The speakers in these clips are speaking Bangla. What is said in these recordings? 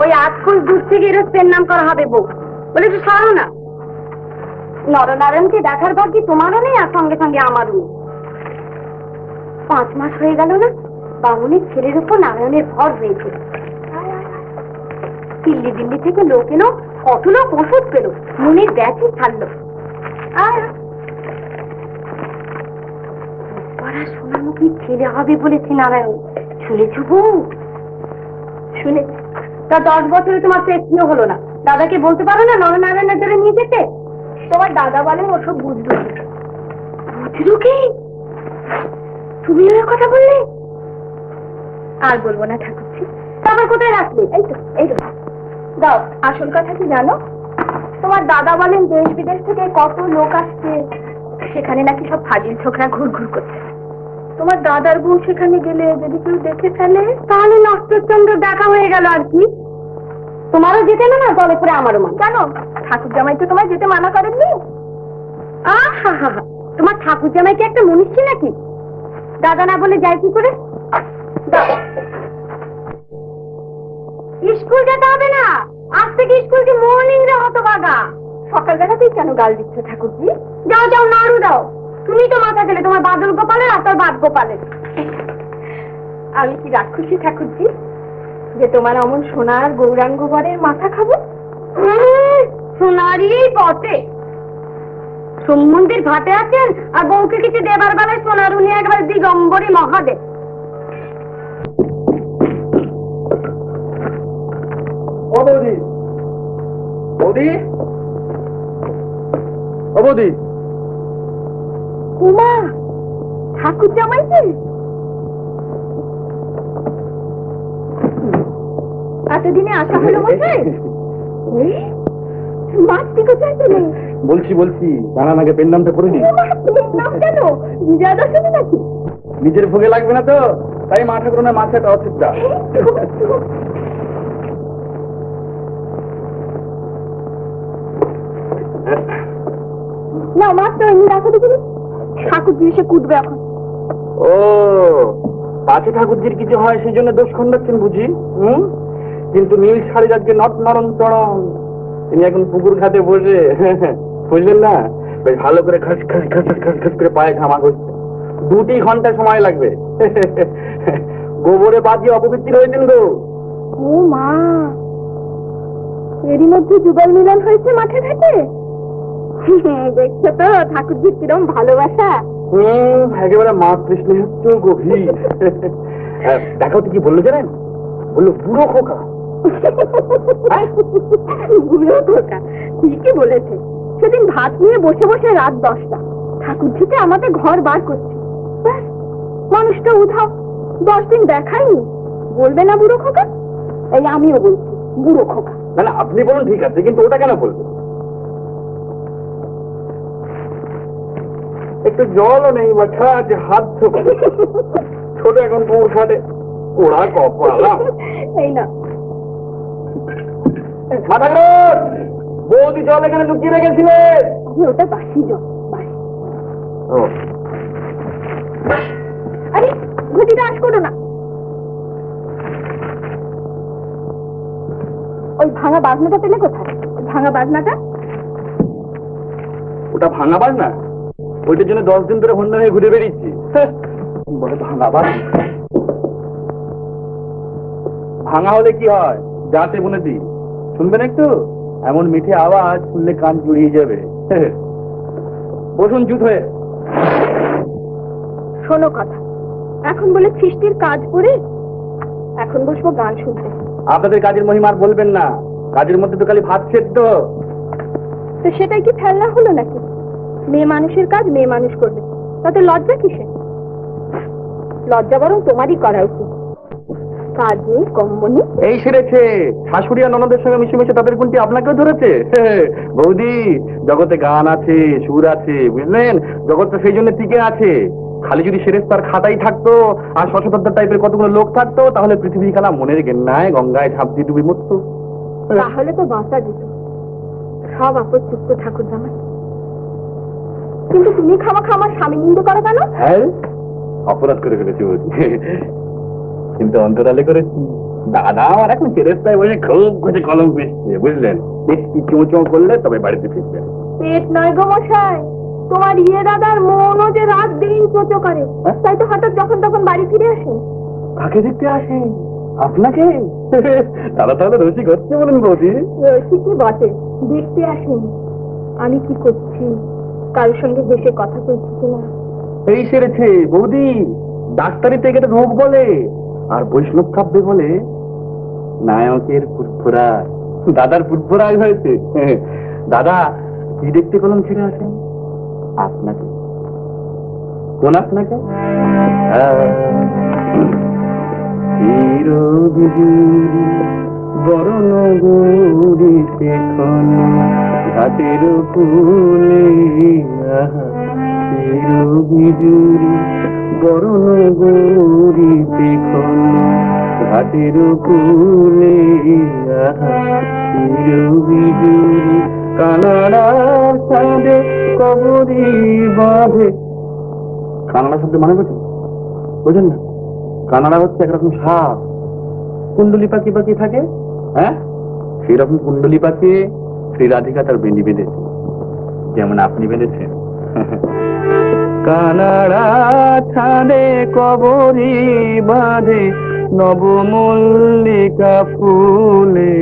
ওই আজকুল দূর থেকে এরোপ্লেন নাম করা হবে বউ। বলে একটু সরো না। নরনারায়ণকে দেখার ভাগ্য তোমারও নেই আর সঙ্গে সঙ্গে আমারও। পাঁচ মাস হয়ে গেল না, বামুনের ছেলের উপর নারায়ণের ভর হয়েছে। দিল্লি দিল্লি থেকে লোক এলো কত লোক ওষুধ পেল মনের ব্যাচই ছাড়লো। আর সোনামুখী ছেলে হবে বলেছে নারায়ণ। শুনেছ বউ? শুনেছি তা দশ বছরে তোমার চেষ্টিও হলো না। দাদাকে বলতে পারো না নরনারায়ণের ধরে নিয়ে যেতে? তোমার দাদা বলে ওসব বুঝলো বুঝলো কি? তুমি ওর কথা বললে? আর বলব না ঠাকুরজি। তারপর কোথায় রাখলে? এই তো এই তো। দাও, আসল কথা কি জানো? তোমার দাদা বলেন দেশ বিদেশ থেকে কত লোক আসছে। সেখানে নাকি সব ফাজিল ছোকরা ঘুর ঘুর করছে। তোমার দাদার বউ সেখানে গেলে যদি কেউ দেখে ফেলে, তাহলে নষ্টচন্দ্র দেখা হয়ে গেল আর কি। তোমারও যেতে না দলে পরে আমারও মান জানো ঠাকুর জামাই তো তোমার যেতে মানা করেননি? আহা, হা হা। তোমার ঠাকুর জামাই কি একটা মনীষী নাকি? দাদা না বলে যায় কি করে। স্কুল যেতে হবে না। আজ থেকে স্কুল যে মর্নিং রে হতো বাগা সকালবেলাতেই কেন গাল দিচ্ছ ঠাকুরজি? যাও যাও, নাড়ু দাও। তুমি তো মাথা গেলে, তোমার বাদল গোপালের আর তোর বাদ গোপালের। আমি কি রাক্ষসী ঠাকুরজি, যে তোমার অমন সোনার গৌরাঙ্গ বরের মাথা খাব? সোনারই বটে। সম্বন্ধের ঘাটে আছেন, আর বউকে কিছু দেবার বেলায় সোনার উনি একবার দিগম্বরী মহাদেব। বৌদি? ও বৌদি। উমা ঠাকুর জামাইছে এতদিনে আসা হলো মশাই? মাছটি কোথায় পেলে? বলছি বলছি দাঁড়ান আগে করে নি কেন? বিজয়া দশমী নাকি? নিজের ভোগে লাগবে না তো তাই মা ঠাকুর মাছ একটা অসুবিধা না মাছ তো এমনি রাখো দেখিনি ঠাকুর দিয়ে এসে কুটবে এখন। ও পাশে ঠাকুরজির কিছু হয় সেই জন্য দোষ খণ্ডাচ্ছেন বুঝি? হুম? কিন্তু নীল শাড়ির আজকে নট নরম চরম। তিনি এখন পুকুর ঘাটে বসে বুঝলেন না? বেশ ভালো করে খাস খাস খাস খাস খাস করে পায়ে ঘামা করছে দুটি ঘণ্টা সময় লাগবে। গোবরে বাজিয়ে অপবৃত্তি হয়েছেন গো। ও মা এরই মধ্যে যুগল মিলন হয়েছে মাঠে ঘাটে? দেখছ তো ঠাকুরজির কিরম ভালোবাসা? হুম একেবারে মা কৃষ্ণ গভীর। আহ, দেখো তো কি বলল জানেন? বলল পুরো খোকা। বুড়ো খোকা ঠিকই বলেছে। সেদিন ভাত নিয়ে বসে বসে রাত দশটা। ঠাকুরজিতে আমাদের ঘর বার করছে। মানুষটা উধাও। দশ দিন দেখায়নি। বলবে না বুড়ো খোকা? এই আমিও বলছি বুড়ো খোকা। না না আপনি বলুন ঠিক আছে কিন্তু ওটা কেন বলবেন একটু জলও নেই মাঠা যে হাত। ছোট এখন পুর খাটে ওরা কপালাম এই না। মাথা বৌদি জল এখানে লুকিয়ে রেখেছিলে? ওটা বাসি জল আরে ঘটিটা আস করো না। ওই ভাঙা বাজনাটা পেলে কোথায়? ভাঙা বাজনাটা? ওটা ভাঙা বাজ না ওইটার জন্য দশ দিন ধরে হন্যা হয়ে ঘুরে বেরিয়েছি ভাঙা হলে কি হয়? যাতে বলে দি শুনবেন একটু? এমন মিঠে আওয়াজ শুনলে কান জুড়িয়ে যাবে। বসুন জুত হয়ে। শোনো কথা। এখন বলে সৃষ্টির কাজ করে এখন বসবো গান শুনতে। আপনাদের কাজের মহিমার বলবেন না। কাজের মধ্যে তো খালি ভাত সেদ্ধ। তো সেটাই কি ফেলনা হলো নাকি? মেয়ে মানুষের কাজ মেয়ে মানুষ করবে। তাতে লজ্জা কিসে লজ্জা বরং তোমারই করা উচিত। কাজ নেই কম্ব নেই। এই সেরেছে শাশুড়ি আর ননদের সঙ্গে মিশে মিশে তাদের গুণটি আপনাকেও ধরেছে? বৌদি জগতে গান আছে সুর আছে বুঝলেন? জগৎটা সেই জন্য টিকে আছে। খালি যদি সেরেস তার খাতাই থাকতো আর সচেতনতা টাইপের কতগুলো লোক থাকতো তাহলে পৃথিবী খেলা মনের গেন্নায় গঙ্গায় ঝাঁপ দিয়ে ডুবি মরতো। তাহলে তো বাঁচা যেত। সব আপদ চুক্ত ঠাকুর জামাই কিন্তু তুমি খামা খামার স্বামী নিন্দ করো কেন? হ্যাঁ অপরাধ করে ফেলেছি বৌদি কিন্তু অন্তরালে করেছি দাদা আমার এখন চেরেস্তায় বসে খুব খুঁজে কলম পেয়েছে বুঝলেন? একটু চোঁ চোঁ করলে তবে বাড়িতে ফিরবেন পেট নয় গো মশাই তোমার ইয়ে দাদার মনও যে রাত দিন চোচো করে। হ্যাঁ? তাই তো হঠাৎ যখন তখন বাড়ি ফিরে আসে। কাকে দেখতে আসে? আপনাকে? দাদা তাহলে রসিক হচ্ছে বলেন বৌদি। ঠিকই বটে দেখতে আসেন। আমি কি করছি? কারোর সঙ্গে বসে কথা বলছি কিনা এই সেরেছে, বৌদি ডাক্তারিতে একে রোগ বলে। আর বৈষ্ণব কাব্যে বলে, নায়কের ফুটফুরা দাদার ফুটফুরা হয়েছে। দাদা, কি দেখতে কলম ছিঁড়ে আসেন আপনাকে। কোন আপনাকে? বরণ গৌরীতে বিজুরি, বরণ সাইডে কবরি বাঁধে। কানাডা শব্দ মানে বোঝেন বোঝেন না? কানাডা হচ্ছে একরকম সাপ। কুণ্ডলি পাখি পাখি থাকে হ্যাঁ? সেই রকম কুণ্ডলি পাখি শ্রী রাধিকা তার বেঁধে বেঁধেছে যেমন আপনি বেঁধেছেন। কানাড়া ছাড়ে কবরি বাঁধে নবমল্লিকা ফুলে।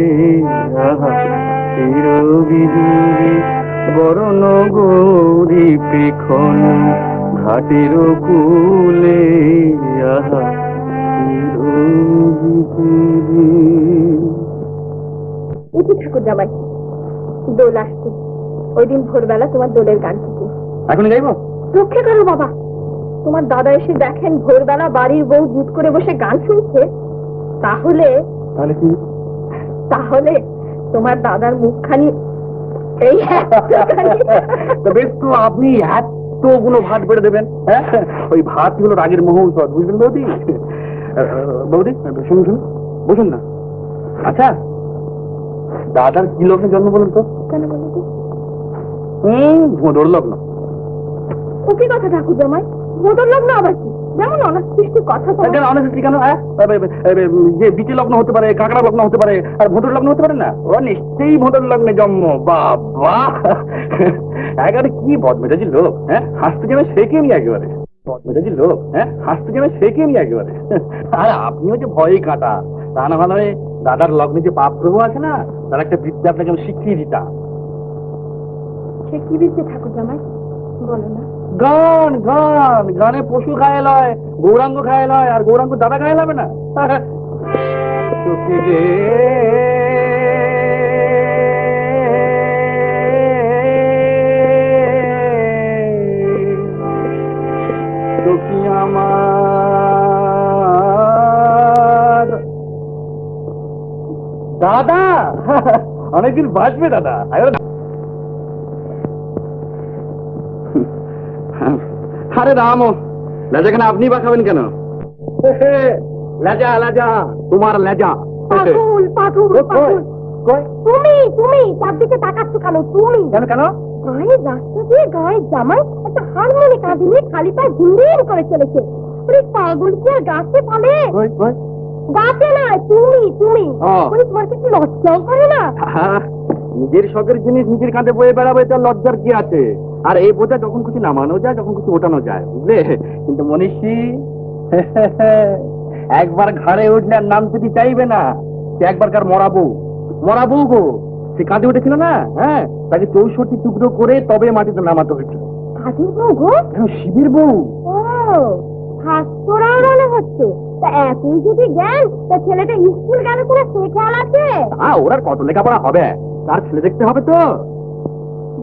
চিরবিজুরি বরণ গৌরী পেখন ঘাটের কুলে। আহা উঠি ঠাকুর জামাই দোল আসছে। ওই দিন ভোরবেলা তোমার দোলের গান থেকে এখন যাইবো রক্ষে করো বাবা। তোমার দাদা এসে দেখেন ভোরবেলা বাড়ির বউ বুট করে বসে গান শুনছে। তাহলে তাহলে কি? তাহলে তোমার দাদার মুখখানি এই বেশ তো আপনি এতগুলো ভাত বেড়ে দেবেন হ্যাঁ? ওই ভাতগুলো রাগের মহৌষধ বুঝলেন বৌদি? বৌদি শুনুন শুনুন। বসুন না। আচ্ছা দাদার কি লগ্নে জন্ম বলুন তো? কেন বলো হুম ভোঁদর লগ্ন ও কি কথা ঠাকুর জামাই বদল লগ্ন আবার কি? যেমন অনাসৃষ্টি কথা কেন অনেস্টলি কেন? হ্যাঁ? যে লগ্ন হতে পারে কাঁকড়া লগ্ন হতে পারে আর ভোঁদর লগ্ন হতে পারে না? ও নিশ্চয়ই ভোঁদর লগ্নে জন্ম। বাবা! একেবারে কি বদমেজাজি লোক হ্যাঁ? হাসতে যাবে সে কে একেবারে। বদমেজাজি লোক হ্যাঁ? হাসতে যাবে সে কে একেবারে। আর আপনিও যে ভয়ই কাটা তা না ভালো হয় দাদার লগ্নে যে বাপ গ্রহ আছে না তার একটা বিদ্যা আপনাকে আমি শিখিয়ে দিতাম। সে কি দিচ্ছে ঠাকুর জামাই বলো না। গান গান গানে পশু খায় লয় গৌরাঙ্গ খায় লয় আর গৌরাঙ্গ দাদা খায় লাবে না? দাদা! অনেকদিন বাঁচবে দাদা। আরে রাম লেজাখানে আপনি বা খাবেন কেন? লেজা লেজা। তোমার লেজা। পাগল পাগল পাগল। তুমি তুমি চারদিকে তাকাচ্ছ কেন? তুমি। কেন কেন? গায়ে রাস্তা দিয়ে গায়ে জামাই একটা হারমোনি কাঁধে খালি পায়ে ঘুরিয়ে করে চলেছে। পাগল কি আর গাছে পালে? কই কই? গাছে না তুমি তুমি। ও। ওরে তোমার কিছু লজ্জাও করে না? নিজের শখের জিনিস নিজের কাঁধে বয়ে বেড়াবে তার লজ্জার কি আছে? আর এই বোঝা যখন কিছু নামানো যায় যখন কিছু ওঠানো যায় বুঝলে? কিন্তু মনীষী একবার উঠলে আর নামতে চাইবে না সে একবারকার মরাবো? মরাবো গো। সে কাঁধে উঠেছিল না? হ্যাঁ তাকে চৌষট্টি টুকরো করে তবে মাটিতে নামাতে হয়েছিল। বউ এখন শিবির বউ। হচ্ছে। তা এতই যদি জ্ঞান তা ছেলেটা স্কুল গেল কোনো সে আছে? আ ওর আর কত লেখাপড়া হবে? তার ছেলে দেখতে হবে তো।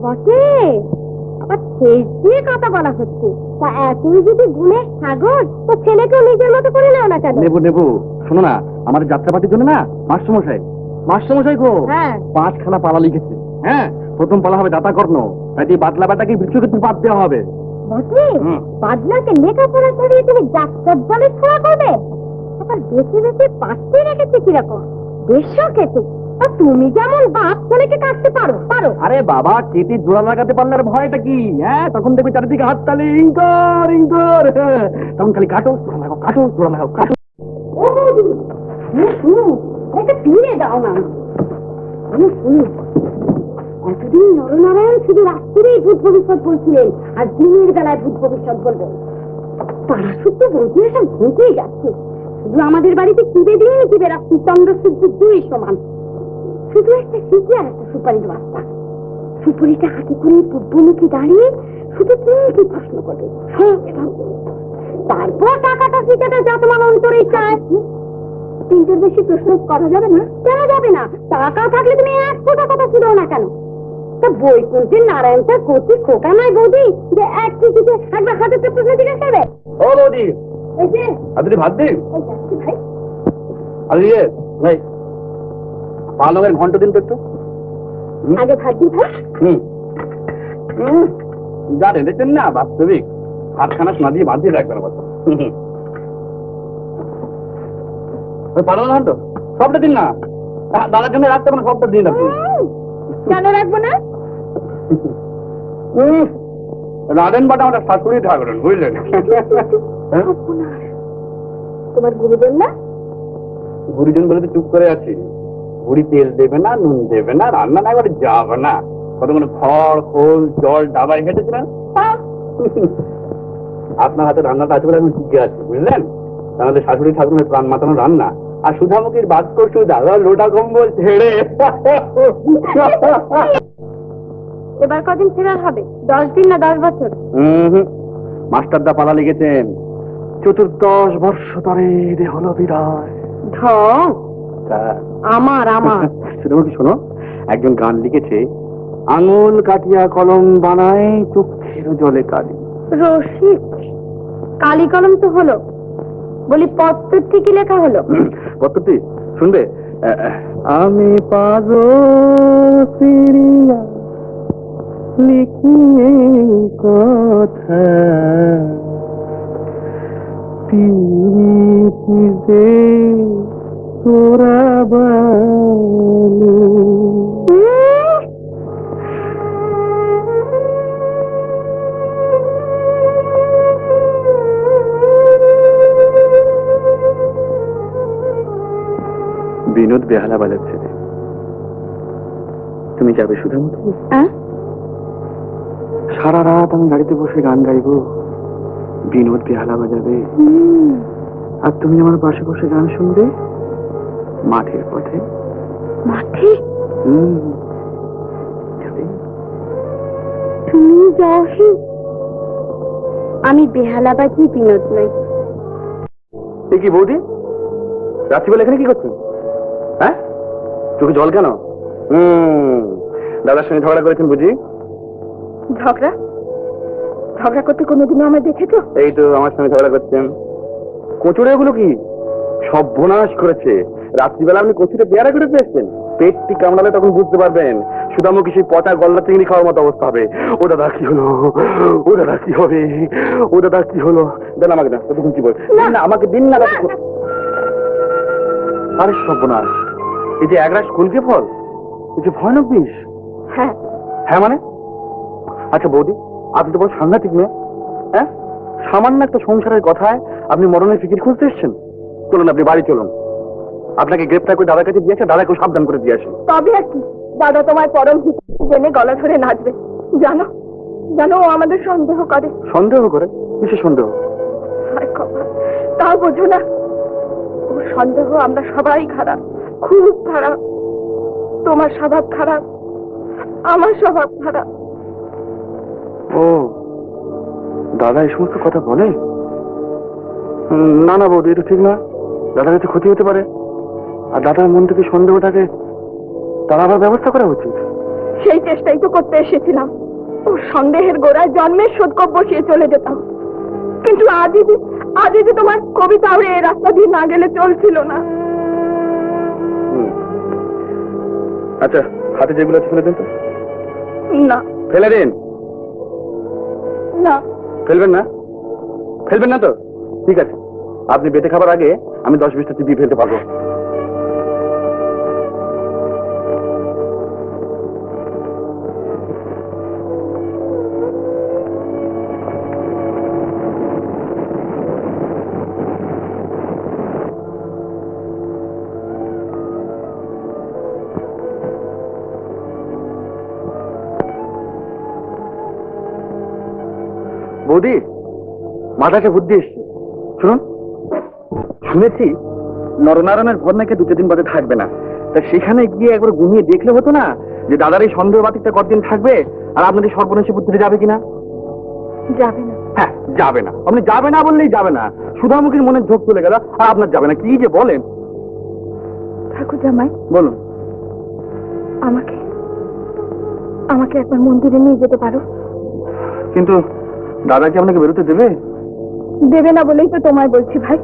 বটে। আবার শেষ দিয়ে কথা বলা হচ্ছে। তা এতই যদি গুণের সাগর তো ছেলেকেও নিজের মতো করে নাও না কেন? নেব নেব শোনো না আমার যাত্রাপাতির জন্য না মাস্টারমশাই মাস্টারমশাই গো হ্যাঁ। পাঁচখানা পালা লিখেছে। হ্যাঁ প্রথম পালা হবে দাতা কর্ণ তাই বাদলা বেটাকে বৃক্ষক্ষেত্রে বাদ দেওয়া হবে। বটে? হুম। লেখাপড়া করিয়ে তুমি যাত্রার দলে ছোঁয়া করবে? আবার বেছে বেছে পাশে রেখেছে কীরকম? বেশ শখেছে তুমি যেমন বাপ ছেলেকে কাটতে পারো পারো। আরে বাবা কেটে জোড়া লাগাতে পারলে আর ভয়টা কি? হ্যাঁ তখন দেখবে চারিদিকে হাত হাততালি ইঙ্কর ইঙ্কর। তখন খালি কাটো জোড়া লাগাও কাটো জোড়া লাগাও কাটো। ও শুনো শুনো ফিরে দাও না। শুনো শুনো। এতদিন নরনারায়ণ শুধু রাত্রিরেই ভূত ভবিষ্যৎ বলছিলেন, আর দিনের বেলায় ভূত ভবিষ্যৎ বলবেন। তারা সত্য বলতে সব ঘুরতেই যাচ্ছে। শুধু আমাদের বাড়িতে কিবে দিয়ে কিবে রাত্রি চন্দ্র সূর্য দুই সমান। শুধু একটা সিটি আর একটা সুপারির বার্তা সুপুরিটা হাতে করে পূর্বমুখী দাঁড়িয়ে শুধু তিনটি প্রশ্ন করবে। তারপর টাকাটা সিটাটা যা তোমার অন্তরে চায় তিনটের বেশি প্রশ্ন করা যাবে না? কেন যাবে না? টাকা থাকলে তুমি এক ফোটা কথা ছিল না কেন? তা নারায়ণটা করতে খোকা বৌদি যে এক একবার হাজারটা প্রশ্ন জিজ্ঞাসা করবে ও বৌদি। এই যে। আপনি ভাত দিন আর ভাই ঘন্ট দিন তো একটু। আগে ভাত দিই ভাই। হুম। যা না বাস্তবিক। হাতখানা শোনা দিয়ে বাদ দিয়ে রাখবেন কথা পালন ঘন্ট সবটা দিন না। দাদার জন্য রাখতে পারেন সবটা দিন আপনি কেন রাখব না? রাধেন বাটা আমার শাশুড়ি ঠাকুরেন বুঝলেন? হ্যাঁ? তোমার গুরুদেব না? গুরুজন বলে তো চুপ করে আছি। বুড়ি তেল দেবে না নুন দেবে না রান্না না এবারে যাবে না। কতক্ষণ খড় খোল জল ডাবাই হেঁটেছিলেন? আপনার হাতে রান্নাটা আছে বলে আমি টিকে আছি বুঝলেন? তাহলে শাশুড়ি ঠাকুরের প্রাণ মাতানো রান্না। আর সুধামুখীর বাদ করছু দাদা লোটা কম্বল ছেড়ে। এবার কদিন ফেরার হবে? দশ দিন না দশ বছর। মাস্টারদা পালা লিখেছেন চতুর্দশ বর্ষ তরে হলো বিদায়। আমার আমার। শোনো একজন গান লিখেছে আঙুল কাটিয়া কলম বানায় চোখের জলে কালি। রসিক কালি কলম তো হলো। বলি পত্র থেকে লেখা হলো? কতটি শুনবে? আমি পাগো সিরিয়া লিখিয়ে কথা। পিতে তোরা বিনোদ বেহালা বাজাচ্ছে। তুমি যাবে আহ? সারা রাত আমি গাড়িতে বসে গান গাইবো। বিনোদ বেহালা বাজাবে। আর তুমি আমার পাশে বসে গান শুনবে? মাঠের পথে। মাঠে? তুমি যাওহি আমি বেহালাবাজি বিনোদ নই। এ কি বৌদি? রাত্রিবেলা এখানে কি করছেন? হ্যাঁ? চোখে জল কেন? হুম। দাদার সঙ্গে ঝগড়া করেছেন বুঝি? ঝগড়া? ঝগড়া করতে কোনোদিনও আমায় দেখেছ? এই তো আমার সঙ্গে ঝগড়া করছেন। কচুরে গুলো কি? সর্বনাশ করেছে। রাত্রিবেলা আপনি কচুরে পেয়ারা করে পেয়েছেন পেটটি কামড়ালে তখন বুঝতে পারবেন সুদামুখী সেই পচা গল্লা চিংড়ি খাওয়ার মতো অবস্থা হবে। ও দাদা কি হলো? ও দাদা কি হবে? ও দাদা কি হলো? দেন আমাকে না ততক্ষণ কি বল না। না আমাকে দিন না দাদা আরে সর্বনাশ। এই যে একরাশ কুলকে ফল এই যে ভয়ানক বিষ। হ্যাঁ। হ্যাঁ মানে? আচ্ছা বৌদি আপনি তো বড় সাংঘাতিক মেয়ে। হ্যাঁ? সামান্য একটা সংসারের কথায় আপনি মরণের ফিকির খুঁজতে এসছেন। চলুন আপনি বাড়ি চলুন। আপনাকে গ্রেপ্তার করে দাদার কাছে দিয়েছে দাদাকে সাবধান করে দিয়ে আসেন তবে আর কি দাদা তোমার পরম জেনে গলা ধরে নাচবে। জানো জানো ও আমাদের সন্দেহ করে। সন্দেহ করে? কিসে সন্দেহ? তাও বোঝো না। ওর সন্দেহ আমরা সবাই খারাপ খুব খারাপ। তোমার স্বভাব খারাপ আমার স্বভাব খারাপ। ও দাদা এই সমস্ত কথা বলে? না না বৌদি এটা ঠিক না। দাদার কাছে ক্ষতি হতে পারে। আর দাদার মন থেকে সন্দেহটাকে তার আবার ব্যবস্থা করা উচিত। সেই চেষ্টাই তো করতে এসেছিলাম। ওর সন্দেহের গোড়ায় জন্মের শোধকপ বসিয়ে চলে যেতাম। কিন্তু আজই যে আজই যে তোমার কবিতা উড়ে এই রাস্তা দিয়ে না গেলে চলছিল না। আচ্ছা হাতে যেগুলো আছে ফেলে দিন তো। না। ফেলে দিন। ফেলবেন না? ফেলবেন না তো? ঠিক আছে। আপনি বেটে খাবার আগে আমি দশ বিশটা টিপি ফেলতে পারব। বৌদি মাথাটা বুদ্ধি এসছে। শুনুন শুনেছি নরনারায়ণের ঘর নাকি দুটো দিন বাদে থাকবে না। তা সেখানে গিয়ে একবার ঘুমিয়ে দেখলে হতো না যে দাদার এই সন্দেহ বাতিকটা কতদিন থাকবে আর আপনাদের সর্বনাশী বুদ্ধিতে যাবে কিনা? যাবে না। হ্যাঁ যাবে না। আপনি যাবে না বললেই যাবে না। সুধামুখীর মনে ঝোঁক চলে গেল আর আপনার যাবে না। কি যে বলেন? ঠাকুর জামাই বলুন। আমাকে আমাকে একবার মন্দিরে নিয়ে যেতে পারো? কিন্তু দাদা কি আপনাকে বেরোতে দেবে? দেবে না বলেই তো তোমায় বলছি ভাই।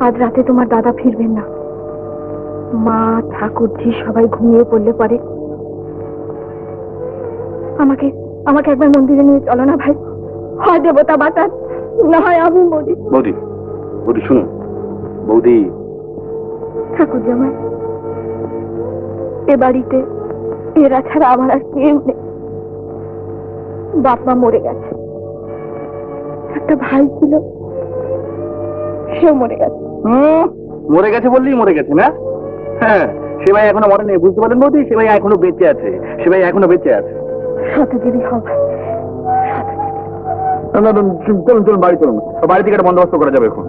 আজ রাতে তোমার দাদা ফিরবেন না। মা ঠাকুরজি সবাই ঘুমিয়ে পড়লে পরে। আমাকে আমাকে একবার মন্দিরে নিয়ে চলো না ভাই। হয় দেবতা বাতাস না হয় আমি মরি। বৌদি বৌদি শুনুন বৌদি। ঠাকুর জামাই এ বাড়িতে এরা ছাড়া আমার আর কেউ নেই। বাপ মা মরে গেছে। একটা ভাই ছিল সেও মরে গেছে। হুম, মরে গেছে বললেই মরে গেছে না? হ্যাঁ সে ভাই এখনও মরে নেই বুঝতে পারলেন বৌদি? সে ভাই এখনও বেঁচে আছে সে ভাই এখনও বেঁচে আছে। শতজীবী হবে। না, চলুন চলুন বাড়ি চলুন। বাড়ি থেকে একটা বন্দোবস্ত করা যাবে এখন।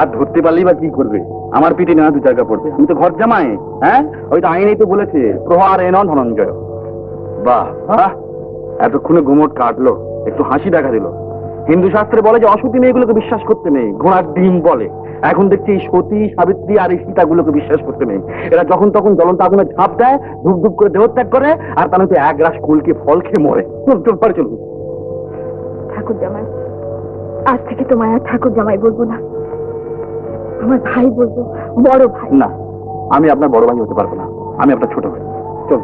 আর ধরতে পারলেই বা কি করবে? আমার পিঠে না দু জায়গা পড়বে। আমি তো ঘর জামাই হ্যাঁ? ওই তো আইনেই তো বলেছে প্রহার এন ধনঞ্জয়। বাহ এতক্ষণে গুমট কাটলো একটু হাসি দেখা দিল। হিন্দু শাস্ত্রে বলে যে অসতী মেয়েগুলোকে বিশ্বাস করতে নেই ঘোড়ার ডিম বলে। এখন দেখছি এই সতী সাবিত্রী আর এই সীতাগুলোকে বিশ্বাস করতে নেই। এরা যখন তখন জ্বলন্ত আগুনে ঝাঁপ দেয় ধুপ ধুপ করে দেহত্যাগ করে আর তার মধ্যে এক রাস কুলকে ফল খেয়ে মরে। চল চল পারে চলুন। ঠাকুর জামাই আজ থেকে তোমায় আর ঠাকুর জামাই বলব না। আমার ভাই বলব বড় ভাই। না আমি আপনার বড় ভাই হতে পারব না। আমি আপনার ছোট ভাই। চল